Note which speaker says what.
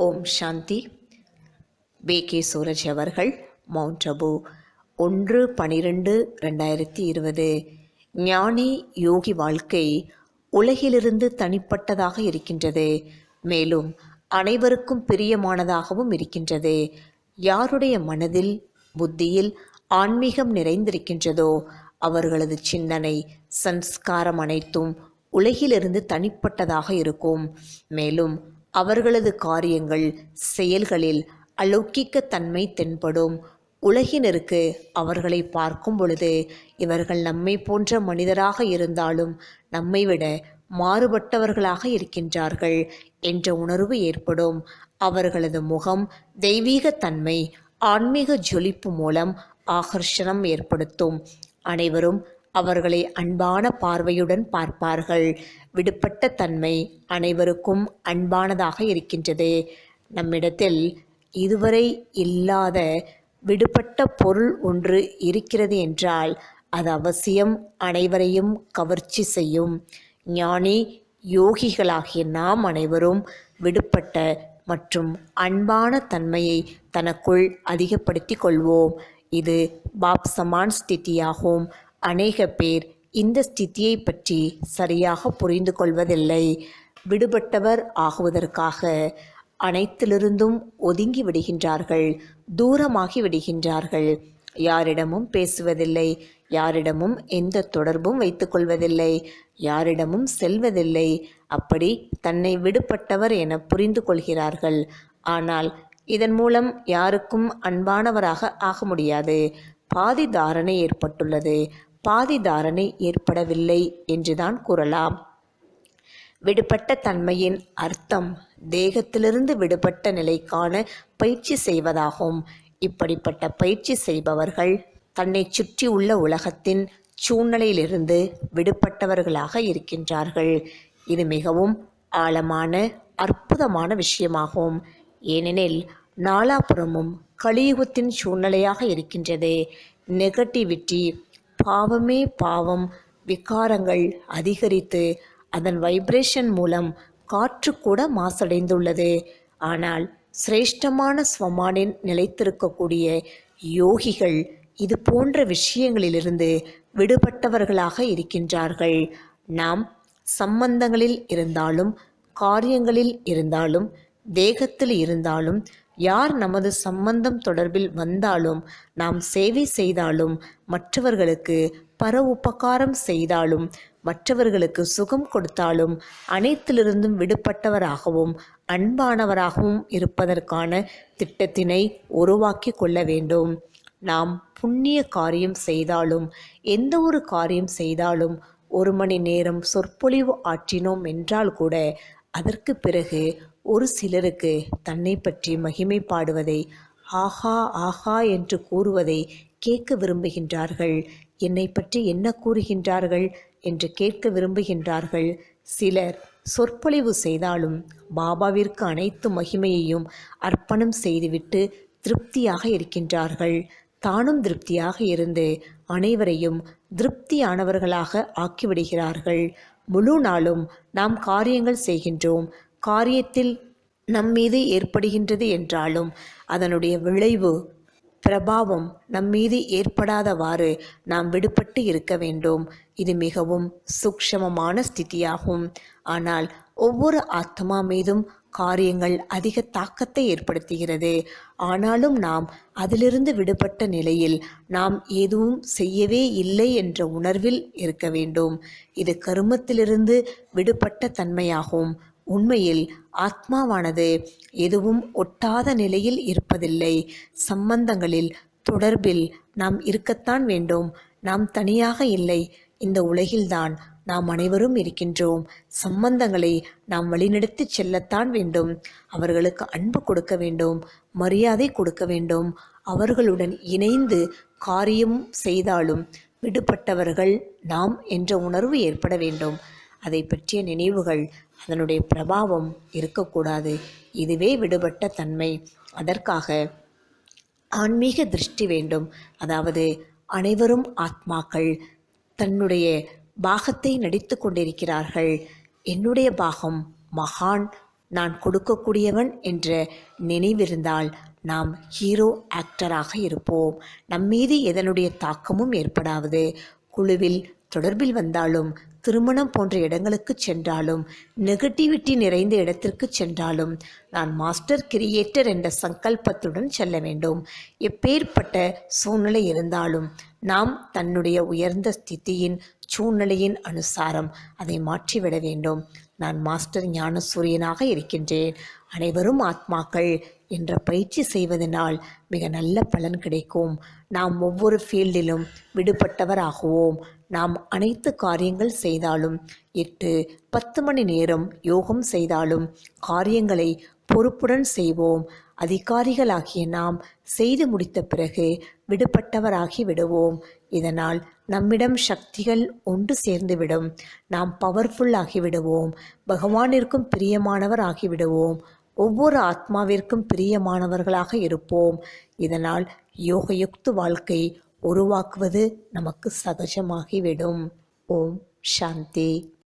Speaker 1: ஓம் சாந்தி. பே. K. Suraj அவர்கள் mount Abu ஒன்று பனிரெண்டு ரெண்டாயிரத்தி இருபது. ஞானி யோகி வாழ்க்கை உலகிலிருந்து தனிப்பட்டதாக இருக்கின்றது. மேலும் அனைவருக்கும் பிரியமானதாகவும் இருக்கின்றது. யாருடைய மனதில் புத்தியில் ஆன்மீகம் நிறைந்திருக்கின்றதோ அவர்களது சிந்தனை சன்ஸ்காரம் அனைத்தும் உலகிலிருந்து தனிப்பட்டதாக இருக்கும். மேலும் அவர்களது காரியங்கள் செயல்களில் அலௌக்கிக்க தன்மை தென்படும். உலகினருக்கு அவர்களை பார்க்கும் பொழுது இவர்கள் நம்மை போன்ற மனிதராக இருந்தாலும் நம்மை விட மாறுபட்டவர்களாக இருக்கின்றார்கள் என்ற உணர்வு ஏற்படும். அவர்களது முகம் தெய்வீக தன்மை ஆன்மீக ஜொலிப்பு மூலம் ஆகர்ஷணம் ஏற்படுத்தும். அனைவரும் அவர்களை அன்பான பார்வையுடன் பார்ப்பார்கள். விடுபட்ட தன்மை அனைவருக்கும் அன்பானதாக இருக்கின்றது. நம்மிடத்தில் இதுவரை இல்லாத விடுபட்ட பொருள் ஒன்று இருக்கிறது என்றால் அது அவசியம் அனைவரையும் கவர்ச்சி செய்யும். ஞானி யோகிகளாகிய நாம் அனைவரும் விடுபட்ட மற்றும் அன்பான தன்மையை தனக்குள் அதிகப்படுத்தி கொள்வோம். இது பாப் சமான் ஸ்திதியாகும். அநேக பேர் இந்த ஸ்திதியை பற்றி சரியாக புரிந்து கொள்வதில்லை. விடுபட்டவர் ஆகுவதற்காக அனைத்திலிருந்தும் ஒதுங்கி விடுகின்றார்கள் தூரமாகி விடுகின்றார்கள். யாரிடமும் பேசுவதில்லை யாரிடமும் எந்த தொடர்பும் வைத்துக்கொள்வதில்லை யாரிடமும் செல்வதில்லை. அப்படி தன்னை விடுபட்டவர் என புரிந்து கொள்கிறார்கள். ஆனால் இதன் மூலம் யாருக்கும் அன்பானவராக ஆக முடியாது. பாதி தாரணை ஏற்பட்டுள்ளது. பாதி தாரணை ஏற்படவில்லை என்றுதான் கூறலாம். விடுபட்ட தன்மையின் அர்த்தம் தேகத்திலிருந்து விடுபட்ட நிலைக்கான பயிற்சி செய்வதாகும். இப்படிப்பட்ட பயிற்சி செய்பவர்கள் தன்னை சுற்றியுள்ள உலகத்தின் சூழ்நிலையிலிருந்து விடுபட்டவர்களாக இருக்கின்றார்கள். இது மிகவும் ஆழமான அற்புதமான விஷயமாகும். ஏனெனில் நாலாபுறமும் கலியுகத்தின் சூழ்நிலையாக இருக்கின்றது. நெகட்டிவிட்டி பாவமே பாவம். விகாரங்கள் அதிகரித்து அதன் வைப்ரேஷன் மூலம் காற்று கூட மாசடைந்துள்ளது. ஆனால் சிரேஷ்டமான ஸ்வமானின் நிலைத்திருக்கக்கூடிய யோகிகள் இது போன்ற விஷயங்களிலிருந்து விடுபட்டவர்களாக இருக்கின்றார்கள். நாம் சம்பந்தங்களில் இருந்தாலும் காரியங்களில் இருந்தாலும் தேகத்தில் இருந்தாலும் யார் நமது சம்பந்தம் தொடர்பில் வந்தாலும் நாம் சேவை செய்தாலும் மற்றவர்களுக்கு பர உபகாரம் செய்தாலும் மற்றவர்களுக்கு சுகம் கொடுத்தாலும் அனைத்திலிருந்தும் விடுபட்டவராகவும் அன்பானவராகவும் இருப்பதற்கான திட்டத்தினை உருவாக்கி கொள்ள வேண்டும். நாம் புண்ணிய காரியம் செய்தாலும் எந்த ஒரு காரியம் செய்தாலும் ஒரு மணி நேரம் சொற்பொழிவு ஆற்றினோம் என்றால் கூட அதற்கு பிறகு ஒரு சிலருக்கு தன்னை பற்றி மகிமை பாடுவதை ஆஹா ஆஹா என்று கூறுவதை கேட்க விரும்புகின்றார்கள். என்னை பற்றி என்ன கூறுகின்றார்கள் என்று கேட்க விரும்புகின்றார்கள். சிலர் சொற்பொழிவு செய்தாலும் பாபாவிற்கு அனைத்து மகிமையையும் அர்ப்பணம் செய்துவிட்டு திருப்தியாக இருக்கின்றார்கள். தானும் திருப்தியாக இருந்து அனைவரையும் திருப்தியானவர்களாக ஆக்கிவிடுகிறார்கள். முழு நாளும் நாம் காரியங்கள் செய்கின்றோம். காரியத்தில் நம்மீது ஏற்படுகின்றது என்றாலும் அதனுடைய விளைவு பிரபாவம் நம்மீது ஏற்படாதவாறு நாம் விடுபட்டு இருக்க வேண்டும். இது மிகவும் சூக்ஷமமான ஸ்திதியாகும். ஆனால் ஒவ்வொரு ஆத்மா மீதும் காரியங்கள் அதிக தாக்கத்தை ஏற்படுத்துகிறது. ஆனாலும் நாம் அதிலிருந்து விடுபட்ட நிலையில் நாம் எதுவும் செய்யவே இல்லை என்ற உணர்வில் இருக்க வேண்டும். இது கருமத்திலிருந்து விடுபட்ட தன்மையாகும். உண்மையில் ஆத்மாவானது எதுவும் ஒட்டாத நிலையில் இருப்பதில்லை. சம்பந்தங்களில் தொடர்பில் நாம் இருக்கத்தான் வேண்டும். நாம் தனியாக இல்லை. இந்த உலகில்தான் நாம் அனைவரும் இருக்கின்றோம். சம்பந்தங்களை நாம் வழிநடத்தி செல்லத்தான் வேண்டும். அவர்களுக்கு அன்பு கொடுக்க வேண்டும். மரியாதை கொடுக்க வேண்டும். அவர்களுடன் இணைந்து காரியம் செய்தாலும் விடுபட்டவர்கள் நாம் என்ற உணர்வு ஏற்பட வேண்டும். அதை பற்றிய நினைவுகள் அதனுடைய பிரபாவம் இருக்கக்கூடாது. இதுவே விடுபட்ட தன்மை. அதற்காக ஆன்மீக திருஷ்டி வேண்டும். அதாவது அனைவரும் ஆத்மாக்கள். தன்னுடைய பாகத்தை நடித்து கொண்டிருக்கிறார்கள். என்னுடைய பாகம் மகான். நான் கொடுக்கக்கூடியவன் என்ற நினைவிருந்தால் நாம் ஹீரோ ஆக்டராக இருப்போம். நம்மீது எதனுடைய தாக்கமும் ஏற்படாது. குழுவில் தொடர்பில் வந்தாலும் திருமணம் போன்ற இடங்களுக்கு சென்றாலும் நெகட்டிவிட்டி நிறைந்த இடத்திற்கு சென்றாலும் நான் மாஸ்டர் கிரியேட்டர் என்ற சங்கல்பத்துடன் செல்ல வேண்டும். எப்பேற்பட்ட சூழ்நிலை இருந்தாலும் நாம் தன்னுடைய உயர்ந்த ஸ்திதியின் சூழ்நிலையின் அனுசாரம் அதை மாற்றிவிட வேண்டும். நான் மாஸ்டர் ஞானசூரியனாக இருக்கின்றேன். அனைவரும் ஆத்மாக்கள். என்ற பயிற்சி செய்வதனால் மிக நல்ல பலன் கிடைக்கும். நாம் ஒவ்வொரு ஃபீல்டிலும் விடுபட்டவராகுவோம். நாம் அனைத்து காரியங்கள் செய்தாலும் எட்டு பத்து மணி நேரம் யோகம் செய்தாலும் காரியங்களை பொறுப்புடன் செய்வோம். அதிகாரிகளாகிய நாம் செய்து முடித்த பிறகு விடுபட்டவராகி விடுவோம். இதனால் நம்மிடம் சக்திகள் ஒன்று சேர்ந்துவிடும் நாம் பவர்ஃபுல் ஆகிவிடுவோம் பகவானிற்கும் பிரியமானவர் ஆகிவிடுவோம் ஒவ்வொரு ஆத்மாவிற்கும் பிரியமானவர்களாக இருப்போம். இதனால் யோகயுக்த வாழ்க்கை உருவாக்குவது நமக்கு சகஜமாகிவிடும். ஓம் சாந்தி.